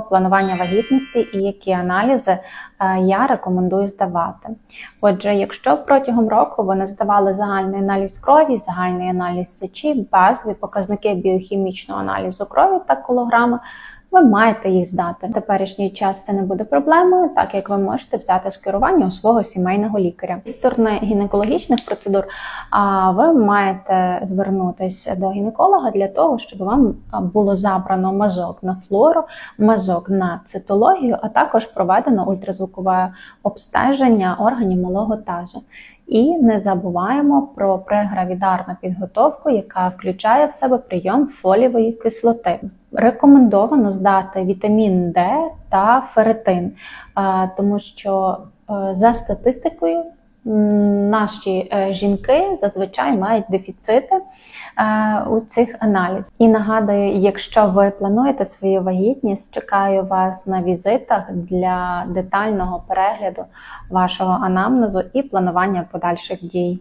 планування вагітності і які аналізи е, я рекомендую здавати. Отже, якщо протягом року вони здавали загальний аналіз крові, загальний аналіз сечі, базові показники біохімічного аналізу крові та колограми, ви маєте їх здати. Теперішній час це не буде проблемою, так як ви можете взяти скерування у свого сімейного лікаря. З сторони гінекологічних процедур а ви маєте звернутися до гінеколога для того, щоб вам було забрано мазок на флору, мазок на цитологію, а також проведено ультразвукове обстеження органів малого тазу. І не забуваємо про прегравідарну підготовку, яка включає в себе прийом фолієвої кислоти. Рекомендовано здати вітамін Д та ферритин, е, тому що е, за статистикою наші е, жінки зазвичай мають дефіцити е, у цих аналізах. І нагадую, якщо ви плануєте свою вагітність, чекаю вас на візитах для детального перегляду вашого анамнезу і планування подальших дій.